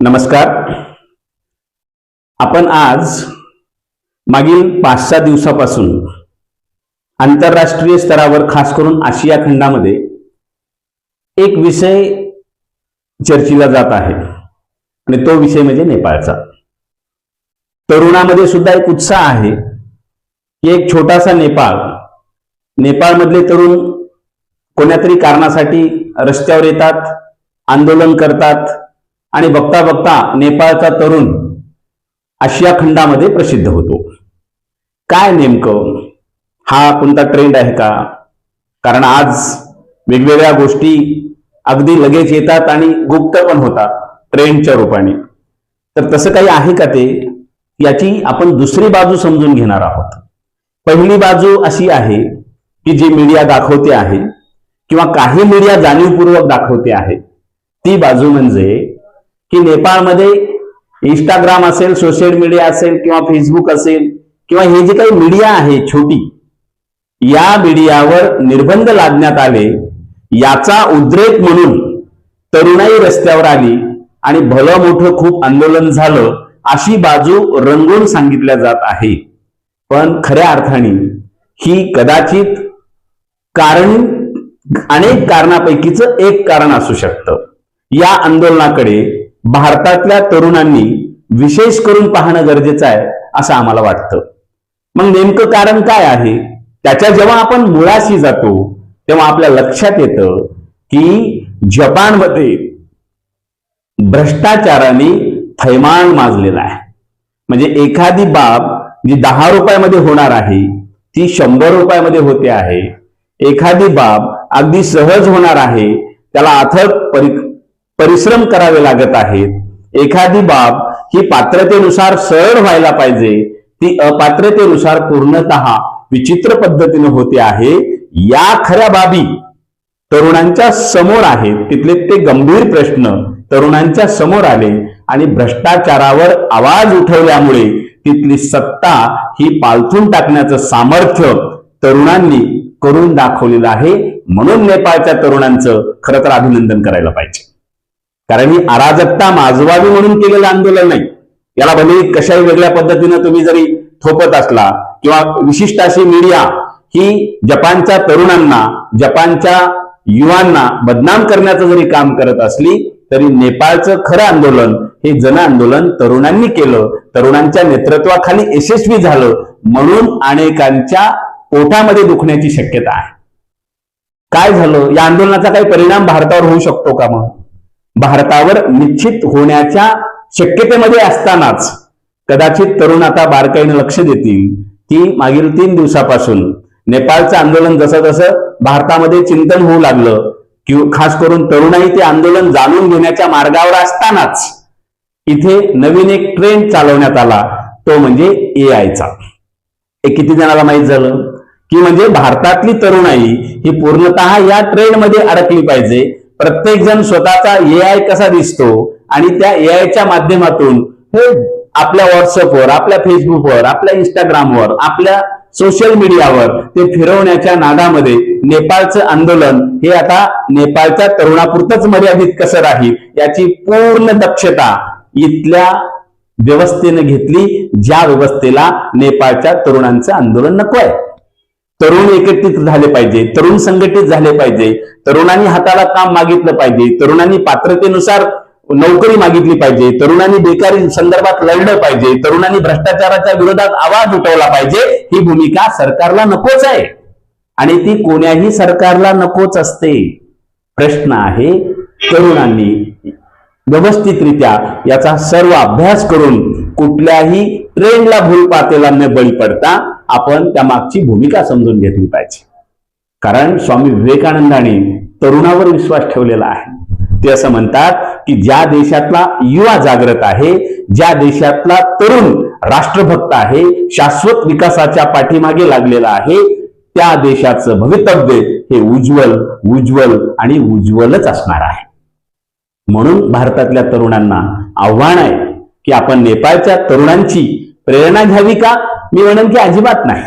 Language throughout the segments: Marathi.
नमस्कार. आपण आज मागील पाच सहा दिवसापासून आंतरराष्ट्रीय स्तरावर खास करून आशिया खंडामध्ये एक विषय चर्चेला जात आहे. आणि तो विषय म्हणजे नेपाळचा. तरुणामध्ये सुद्धा एक उत्साह आहे की एक छोटासा नेपाळ नेपाळमधले तरुण कोण्यातरी कारणासाठी रस्त्यावर येतात आंदोलन करतात आणि बघता बघता नेपाळचा तरुण आशिया खंडामध्ये प्रसिद्ध होतो. काय नेमकं? हा कोणता ट्रेंड आहे का? कारण आज वेगवेगळ्या गोष्टी अगदी लगेच येतात आणि गुप्त पण होतात ट्रेंडच्या रूपाने. तर तसं काही आहे का ते? याची आपण दुसरी बाजू समजून घेणार आहोत. पहिली बाजू अशी आहे की जी मीडिया दाखवते आहे किंवा काही मीडिया जाणीवपूर्वक दाखवते आहे ती बाजू म्हणजे की नेपाळमध्ये इंस्टाग्राम असेल सोशल मीडिया असेल किंवा फेसबुक असेल किंवा हे जे काही मीडिया आहे छोटी या मीडियावर निर्बंध लादण्यात आले याचा उद्रेक म्हणून तरुणाई रस्त्यावर आली आणि भलं मोठं खूप आंदोलन झालं अशी बाजू रंगवून सांगितल्या जात आहे. पण खऱ्या अर्थाने ही कदाचित कारण अनेक कारणापैकीच एक कारण असू शकतं. या आंदोलनाकडे भारतातल्या तरुणांनी विशेष करून पाहणं गरजेचं आहे असं आम्हाला वाटतं. मग नेमकं कारण काय आहे? त्याच्या जेव्हा आपण मुळाशी जातो तेव्हा आपल्या लक्षात येतं की जपानमध्ये भ्रष्टाचाराने थैमान माजलेला आहे. म्हणजे एखादी बाब जी दहा रुपयामध्ये होणार आहे ती शंभर रुपयामध्ये होते आहे. एखादी बाब अगदी सहज होणार आहे त्याला अथक परि परिश्रम करावे लागत आहेत. एखादी बाब ही पात्रतेनुसार सरळ व्हायला पाहिजे ती अपात्रतेनुसार पूर्णतः विचित्र पद्धतीने होते आहे. या खऱ्या बाबी तरुणांच्या समोर आहेत. तिथले ते गंभीर प्रश्न तरुणांच्या समोर आले आणि भ्रष्टाचारावर आवाज उठवल्यामुळे तिथली सत्ता ही पालथून टाकण्याचं सामर्थ्य तरुणांनी करून दाखवलेलं आहे. म्हणून नेपाळच्या तरुणांचं खरं तर अभिनंदन करायला पाहिजे. कारण ही अराजकता माजवावी म्हणून केलेलं आंदोलन नाही. याला भले कशाही वेगळ्या पद्धतीनं तुम्ही जरी थोपत असला किंवा विशिष्ट अशी मीडिया ही जपानच्या तरुणांना जपानच्या युवांना बदनाम करण्याचं जरी काम करत असली तरी नेपाळचं खरं आंदोलन हे जन आंदोलन तरुणांनी केलं. तरुणांच्या नेतृत्वाखाली यशस्वी झालं म्हणून अनेकांच्या पोटामध्ये दुखण्याची शक्यता आहे. काय झालं? या आंदोलनाचा काही परिणाम भारतावर होऊ शकतो का मग? भारतावर निश्चित होण्याच्या शक्यतेमध्ये असतानाच कदाचित तरुण आता बारकाईनं लक्ष देतील. की मागील तीन दिवसापासून नेपाळचं आंदोलन जसं जसं भारतामध्ये चिंतन होऊ लागलं किंवा खास करून तरुणाई ते आंदोलन जाणून घेण्याच्या मार्गावर असतानाच इथे नवीन एक ट्रेंड चालवण्यात आला तो म्हणजे ए आयचा हे किती जणाला माहीत झालं? की म्हणजे भारतातली तरुणाई ही पूर्णतः या ट्रेंडमध्ये अडकली पाहिजे प्रत्येक जण स्वतःचा ए आय कसा दिसतो आणि त्या ए आयच्या माध्यमातून हे आपल्या व्हॉट्सअपवर आपल्या फेसबुकवर आपल्या इंस्टाग्रामवर आपल्या सोशल मीडियावर ते फिरवण्याच्या नादामध्ये नेपाळचं आंदोलन हे आता नेपाळच्या तरुणापुरतच मर्यादित कसं राहील याची पूर्ण दक्षता इथल्या व्यवस्थेनं घेतली. ज्या व्यवस्थेला नेपाळच्या तरुणांचं आंदोलन नको आहे तरुण एकत्रित झाले पाहिजे तरुण संघटित झाले पाहिजे तरुणांनी हाताला काम मागितलं पाहिजे तरुणांनी पात्रतेनुसार नोकरी मागितली पाहिजे तरुणांनी बेकारी संदर्भात लढलं पाहिजे तरुणांनी भ्रष्टाचाराच्या विरोधात आवाज उठवला पाहिजे ही भूमिका सरकारला नकोच आहे. आणि ती कोण्याही सरकारला नकोच असते. प्रश्न आहे तरुणांनी व्यवस्थितरित्या याचा सर्व अभ्यास करून कुठल्याही ट्रेंडला भूल पातेला न बळी पडता आपण त्या मागची भूमिका समजून घेतली पाहिजे. कारण स्वामी विवेकानंदाने तरुणावर विश्वास ठेवलेला आहे. ते असं म्हणतात की ज्या देशातला युवा जागृत आहे ज्या देशातला तरुण राष्ट्रभक्त आहे शाश्वत विकासाच्या पाठीमागे लागलेला आहे त्या देशाचं भवितव्य हे उज्ज्वल उज्ज्वल आणि उज्ज्वलच असणार आहे. म्हणून भारतातल्या तरुणांना आव्हान आहे की आपण नेपाळच्या तरुणांची प्रेरणा घ्यावी का? मी म्हणेन की अजिबात नाही.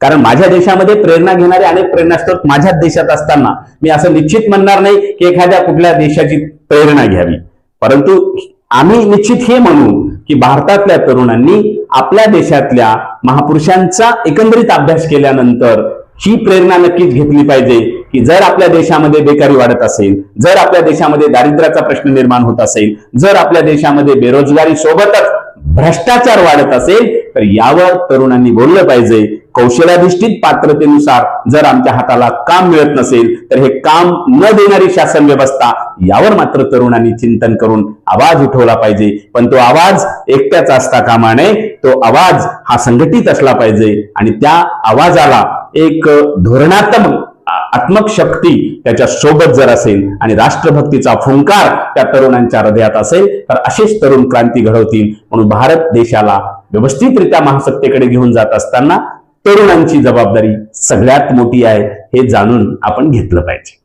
कारण माझ्या देशामध्ये प्रेरणा घेणारे अनेक प्रेरणास्त्रोत माझ्याच देशात असताना मी असं निश्चित म्हणणार नाही की एखाद्या कुठल्या देशाची प्रेरणा घ्यावी. परंतु आम्ही निश्चित हे म्हणू की भारतातल्या तरुणांनी आपल्या देशातल्या महापुरुषांचा एकंदरीत अभ्यास केल्यानंतर ही प्रेरणा नक्कीच घेतली पाहिजे. की जर आपल्या देशामध्ये बेकारी वाढत असेल जर आपल्या देशामध्ये दारिद्र्याचा प्रश्न निर्माण होत असेल जर आपल्या देशामध्ये बेरोजगारी सोबतच भ्रष्टाचार वाढत असेल तर यावर तरुणांनी बोललं पाहिजे. कौशल्याधिष्ठित पात्रतेनुसार जर आमच्या हाताला काम मिळत नसेल तर हे काम न देणारी शासन व्यवस्था यावर मात्र तरुणांनी चिंतन करून आवाज उठवला पाहिजे. पण तो आवाज एकट्याचा असता कामा नये तो आवाज हा संघटित असला पाहिजे. आणि त्या आवाजाला एक धोरणात्मक आत्मक शक्ती त्याच्या सोबत जर असेल आणि राष्ट्रभक्तीचा फुंकार त्या तरुणांच्या हृदयात असेल तर असेच तरुण क्रांती घडवतील. म्हणून भारत देशाला व्यवस्थितरित्या महासत्तेकडे घेऊन जात असताना तरुणांची जबाबदारी सगळ्यात मोठी आहे हे जाणून आपण घेतलं पाहिजे.